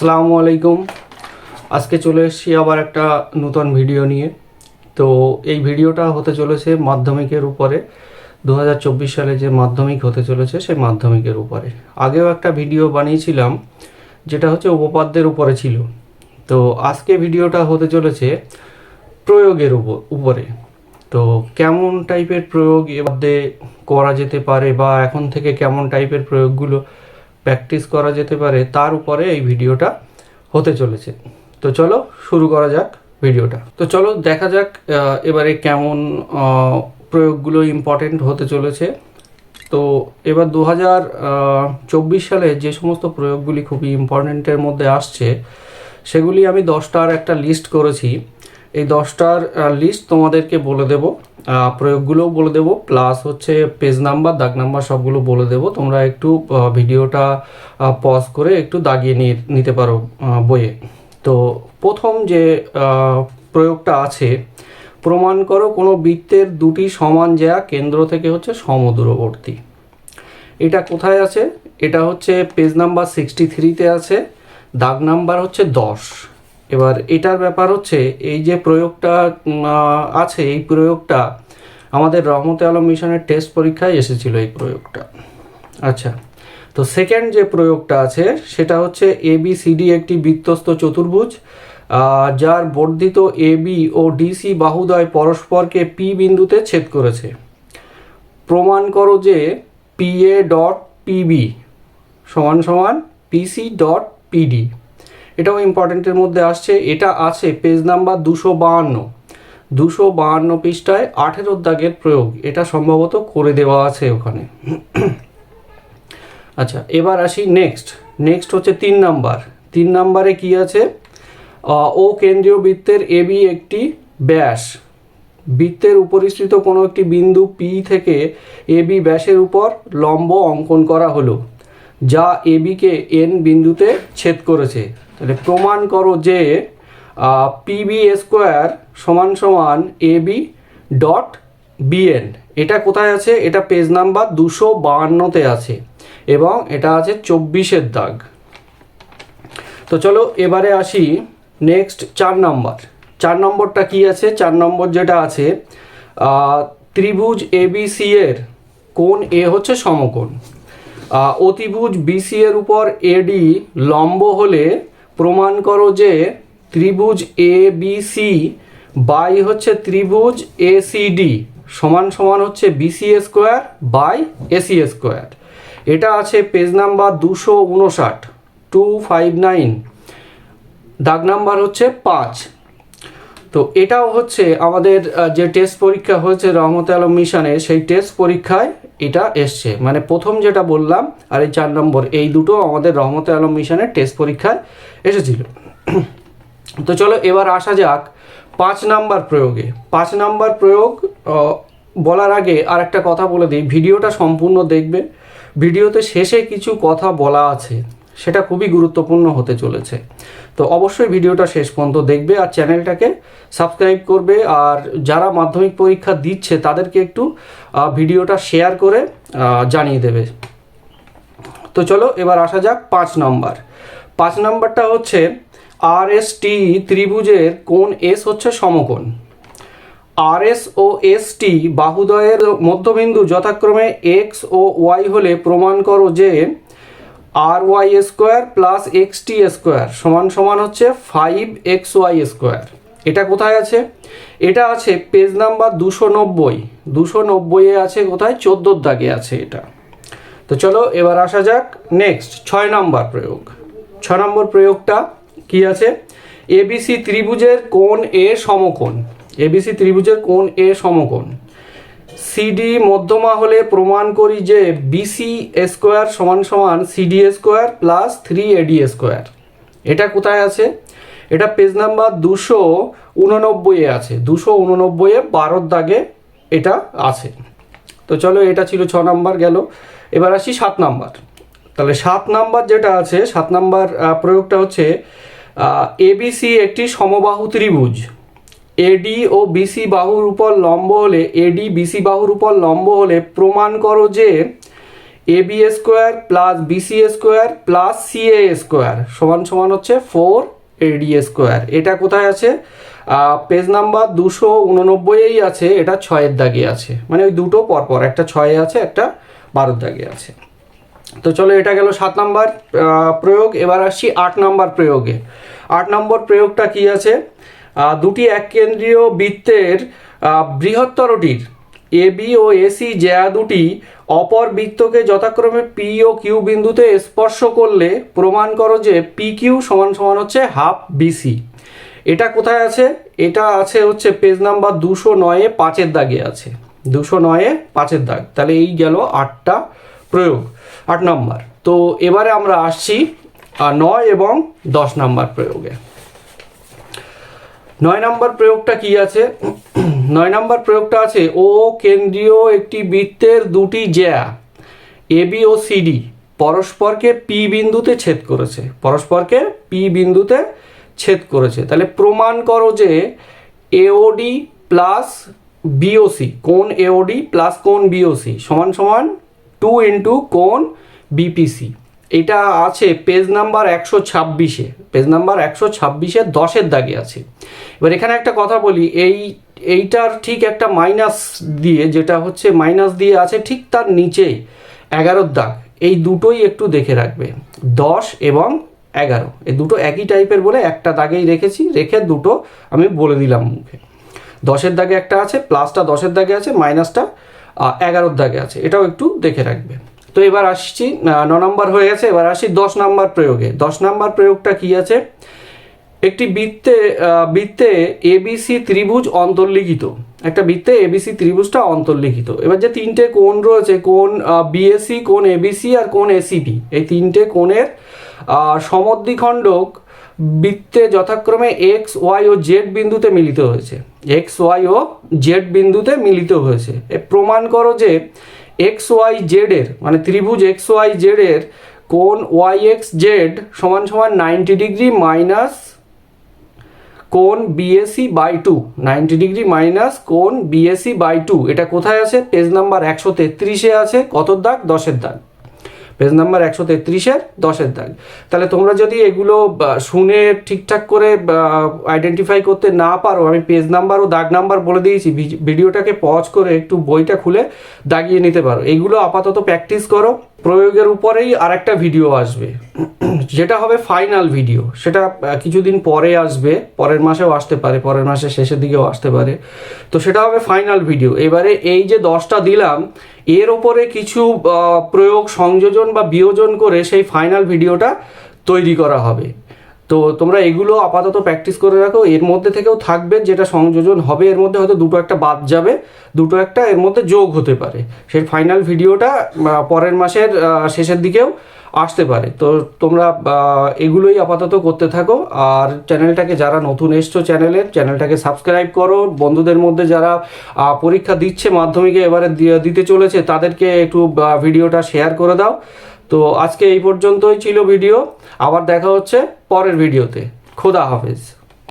আসসালামু আলাইকুম। আজকে চলে এসেছি আবার একটা নতুন ভিডিও নিয়ে। তো এই ভিডিওটা হতে চলেছে মাধ্যমিকের উপরে। দু হাজার চব্বিশ সালে যে মাধ্যমিক হতে চলেছে, সেই মাধ্যমিকের উপরে। আগেও একটা ভিডিও বানিয়েছিলাম, যেটা হচ্ছে উপপাদ্যের উপরে ছিল। তো আজকে ভিডিওটা হতে চলেছে প্রয়োগের উপ- উপরে। তো কেমন টাইপের প্রয়োগ এবারে করা যেতে পারে বা এখন থেকে কেমন টাইপের প্রয়োগগুলো প্র্যাকটিস করা যেতে পারে, তার উপরে এই ভিডিওটা হতে চলেছে। তো চলো শুরু করা যাক ভিডিওটা। তো চলো দেখা যাক এবারে কেমন প্রয়োগগুলো ইম্পর্টেন্ট হতে চলেছে। তো এবার দু হাজার চব্বিশ সালে যে সমস্ত প্রয়োগগুলি খুবই ইম্পর্টেন্টের মধ্যে আসছে, সেগুলি আমি দশটার একটা লিস্ট করেছি। এই দশটার লিস্ট তোমাদেরকে বলে দেব। প্রয়োগগুলোও বলে দেব প্লাস হচ্ছে পেজ নাম্বার দাগ নাম্বার সবগুলো বলে দেব। তোমরা একটু ভিডিওটা পজ করে একটু দাগিয়ে নিয়ে, নিতে পারো বইয়ে। তো প্রথম যে প্রয়োগটা আছে, প্রমাণ করো কোনো বৃত্তের দুটি সমান জ্যা কেন্দ্র থেকে হচ্ছে সমদূরবর্তী। এটা কোথায় আছে? এটা হচ্ছে পেজ নাম্বার সিক্সটি থ্রিতে আছে, দাগ নাম্বার হচ্ছে দশ। এবার এটার ব্যাপার হচ্ছে, এই যে প্রয়োগটা আছে, এই প্রয়োগটা, আমাদের রহমতে আলম মিশনের টেস্ট পরীক্ষায় এসেছিল এই প্রয়োগটা। আচ্ছা তো সেকেন্ড যে প্রয়োগটা আছে, সেটা হচ্ছে এ বি সিডি একটি বৃত্তস্থ চতুর্ভুজ যার বর্ধিত এ বি ও ডিসি বাহুদয় পরস্পরকে পি বিন্দুতে ছেদ করেছে। প্রমাণ করো যে পি এ ডট পিবি সমান সমান পিসি ডট পিডি এটাও ইম্পর্টেন্টের মধ্যে আসছে। এটা আছে পেজ নাম্বার দুশো বাহান্ন। দুশো বাহান্ন পৃষ্ঠায় আঠেরো দাগের প্রয়োগ। এটা সম্ভবত করে দেওয়া আছে ওখানে। আচ্ছা এবার আসি নেক্সট নেক্সট হচ্ছে তিন নাম্বার। তিন নাম্বারে কি আছে? ও কেন্দ্রীয় বৃত্তের এবি একটি ব্যাস। বৃত্তের উপরিস্থিত কোনো একটি বিন্দু পি থেকে এবি ব্যাসের উপর লম্ব অঙ্কন করা হলো। যা এবিকে এন বিন্দুতে ছেদ করেছে। তাহলে প্রমাণ করো যে পিবি স্কোয়ার সমান সমান এবি ডট বিএন এটা কোথায় আছে? এটা পেজ নাম্বার দুশো বাহান্নতে আছে এবং এটা আছে চব্বিশের দাগ। তো চলো এবারে আসি নেক্সট চার নম্বর চার নম্বরটা কি আছে? চার নম্বর যেটা আছে ত্রিভুজ এবিসি এর কোণ এ হচ্ছে সমকোণ। অতিভুজ বিসি এর উপর এডি লম্ব হলে প্রমাণ করো যে ত্রিভুজ এ বিসি বাই হচ্ছে ত্রিভুজ এসিডি সমান সমান হচ্ছে BC square by AC square এটা আছে পেজ নাম্বার দুশো উনষাট টু ফাইভ নাইন দাগ নাম্বার হচ্ছে পাঁচ। তো এটাও হচ্ছে আমাদের যে টেস্ট পরীক্ষা হয়েছে রহমত আলম মিশনে, সেই টেস্ট পরীক্ষায় এটা এসছে। মানে প্রথম যেটা বললাম, আর এই চার নম্বর, এই দুটো আমাদের রহমত আলম মিশনের টেস্ট পরীক্ষায় এসেছিল। তো চলো এবার আসা যাক পাঁচ নাম্বার প্রয়োগে। পাঁচ নাম্বার প্রয়োগ বলার আগে আর একটা কথা বলে দিই, ভিডিওটা সম্পূর্ণ দেখবে। ভিডিওতে শেষে কিছু কথা বলা আছে। সেটা খুবই গুরুত্বপূর্ণ হতে চলেছে। তো অবশ্যই ভিডিওটা শেষ পর্যন্ত দেখবে আর চ্যানেলটাকে সাবস্ক্রাইব করবে আর যারা মাধ্যমিক পরীক্ষা দিচ্ছে তাদেরকে একটু ভিডিওটা শেয়ার করে জানিয়ে দেবে। তো চলো এবার আসা যাক পাঁচ নম্বর। পাঁচ নম্বরটা হচ্ছে আর এস টি ত্রিভুজের কোন এস হচ্ছে সমকোণ? আর এস ও এস টি বাহুদয়ের মধ্যবিন্দু যথাক্রমে এক্স ও ওয়াই হলে প্রমাণ করো যে R Y square plus X T square সমান সমান হচ্ছে ফাইভ এক্স ওয়াই স্কোয়ার এটা কোথায় আছে? এটা আছে পেজ নাম্বার দুশো নব্বই। দুশো নব্বইয়ে আছে কোথায়? চোদ্দোর দাগে আছে এটা। তো চলো এবার আসা যাক নেক্সট ছয় নম্বর প্রয়োগ। ছ নম্বর প্রয়োগটা কি আছে? এবিসি ত্রিভুজের কোণ এ সমকোণ। এবিসি ত্রিভুজের কোণ এ সমকোণ। সিডি মধ্যমা হলে প্রমাণ করি যে বিসি স্কোয়ার সমান সমান CD square plus three AD square এটা কোথায় আছে? এটা পেজ নাম্বার দুশো উননব্বইয়ে আছে। দুশো উননব্বইয়ে বারোর দাগে এটা আছে। তো চলো এটা ছিল ছ নাম্বার গেল। এবার আসি সাত নাম্বার। তাহলে সাত নাম্বার যেটা আছে, সাত নাম্বার প্রয়োগটা হচ্ছে এবিসি একটি সমবাহু ত্রিভুজ। এডি ও বিসি বাহুর উপর লম্ব হলে এডি বিসি বাহুর উপর লম্ব হলে প্রমাণ করো যে A B square plus BC square plus CA square সমান সমান হচ্ছে ফোর এডি স্কোয়ার এটা কোথায় আছে? পেজ নাম্বার দুশো উননব্বইয়েই আছে, এটা ছয়ের দাগে আছে। মানে ওই দুটো পরপর, একটা ছয়ে আছে, একটা বারোর দাগে আছে। তো চলো এটা গেল সাত নাম্বার প্রয়োগ। এবার আসছি আট নাম্বার প্রয়োগে। আট নম্বর প্রয়োগটা কি আছে? দুটি এক কেন্দ্রীয় বৃত্তের বৃহত্তরটির এ, বি ও এসি জ্যা দুটি অপর বৃত্তকে যথাক্রমে পি ও কিউ বিন্দুতে স্পর্শ করলে প্রমাণ করো যে পি কিউ সমান সমান হচ্ছে হাফ বিসি এটা কোথায় আছে? এটা আছে হচ্ছে পেজ নাম্বার দুশো নয়ে পাঁচের দাগে আছে। দুশো নয়ে পাঁচের দাগ। তাহলে এই গেল আটটা প্রয়োগ। আট নম্বর। তো এবারে আমরা আসছি নয় এবং দশ নাম্বার প্রয়োগে। নয় নম্বর প্রয়োগটা কি আছে? নয় নম্বর প্রয়োগটা আছে, ও কেন্দ্রীয় একটি বৃত্তের দুটি জ্যা, এ, বি ও সিডি পরস্পরকে পি বিন্দুতে ছেদ করেছে। পরস্পরকে পি বিন্দুতে ছেদ করেছে। তাহলে প্রমাণ করো যে এওডি প্লাস বিওসি কোন এওডি প্লাস কোন বিওসি সমান সমান টু ইন্টু কোন বিপিসি এটা আছে পেজ নাম্বার একশো ছাব্বিশে। পেজ নাম্বার একশো ছাব্বিশে দশের দাগে আছে। এবার এখানে একটা কথা বলি, এই, এইটার ঠিক একটা মাইনাস দিয়ে, যেটা হচ্ছে মাইনাস দিয়ে আছে ঠিক তার নিচেই এগারোর দাগ। এই দুটোই একটু দেখে রাখবে। দশ এবং এগারো। এই দুটো একই টাইপের বলে একটা দাগেই রেখেছি, রেখে দুটো আমি বলে দিলাম মুখে। দশের দাগে একটা আছে প্লাসটা দশের দাগে আছে মাইনাসটা এগারোর দাগে আছে। এটাও একটু দেখে রাখবে। তো এবার আসছি ন নম্বর হয়ে গেছে, এবার আসি দশ নম্বর প্রয়োগে। দশ নম্বর প্রয়োগটা কি আছে? একটি বৃত্তে বৃত্তে এবিসি ত্রিভুজ অন্তর্লিখিত। একটা বৃত্তে এবিসি ত্রিভুজটা অন্তর্লিখিত। এবার যে তিনটে কোণ রয়েছে, কোণ বিএসি কোন এবিসি আর কোন এসিবি এই তিনটে কোণের সমদ্বিখণ্ডক বৃত্তে যথাক্রমে এক্স, ওয়াই ও জেড বিন্দুতে মিলিত হয়েছে। এক্স, ওয়াই ও জেড বিন্দুতে মিলিত হয়েছে। প্রমাণ করো যে এক্স ওয়াই জেড এর মানে ত্রিভুজ এক্স ওয়াই জেড এর কোন ওয়াই এক্স জেড সমান সমান নাইনটি ডিগ্রি মাইনাস কোন BAC by two ninety degree minus কোন বিএসি বাই টু এটা কোথায় আছে? পেজ নাম্বার একশো তেত্রিশে আছে। কত দাগ? দশের দাগ। পেজ নাম্বার একশো তেত্রিশের দশের দাগ। তাহলে তোমরা যদি এগুলো শুনে ঠিকঠাক করে আইডেন্টিফাই করতে না পারো, আমি পেজ নাম্বার ও দাগ নাম্বার বলে দিয়েছি ভিডিওটাকে পজ করে একটু বইটা খুলে দাগিয়ে নিতে পারো। এগুলো আপাতত প্র্যাকটিস করো। প্রয়োগের উপরেই আর একটা ভিডিও আসবে। যেটা হবে ফাইনাল ভিডিও সেটা কিছুদিন পরে আসবে। পরের মাসেও আসতে পারে। পরের মাসের শেষের দিকেও আসতে পারে। তো সেটা হবে ফাইনাল ভিডিও এবারে এই যে দশটা দিলাম, এর ওপরে কিছু প্রয়োগ, সংযোজন বা বিয়োজন করে সেই ফাইনাল ভিডিওটা তৈরি করা হবে। তো তোমরা এগুলো আপাতত প্র্যাকটিস করে রাখো। এর মধ্যে থেকেও থাকবে যেটা সংযোজন হবে, এর মধ্যে হয়তো দুটো একটা বাদ যাবে, দুটো একটা এর মধ্যে যোগ হতে পারে। সেই ফাইনাল ভিডিওটা পরের মাসের শেষের দিকেও আসতে পারে। তো তোমরা এগুলোই আপাতত করতে থাকো। আর চ্যানেলটাকে যারা নতুন এসছো চ্যানেলের চ্যানেলটাকে সাবস্ক্রাইব করো। বন্ধুদের মধ্যে যারা পরীক্ষা দিচ্ছে মাধ্যমিকে, এবারে দিতে চলেছে, তাদেরকে একটু ভিডিওটা শেয়ার করে দাও। তো আজকে এই পর্যন্তই ছিল ভিডিও আবার দেখা হচ্ছে পরের ভিডিওতে। খোদা হাফেজ।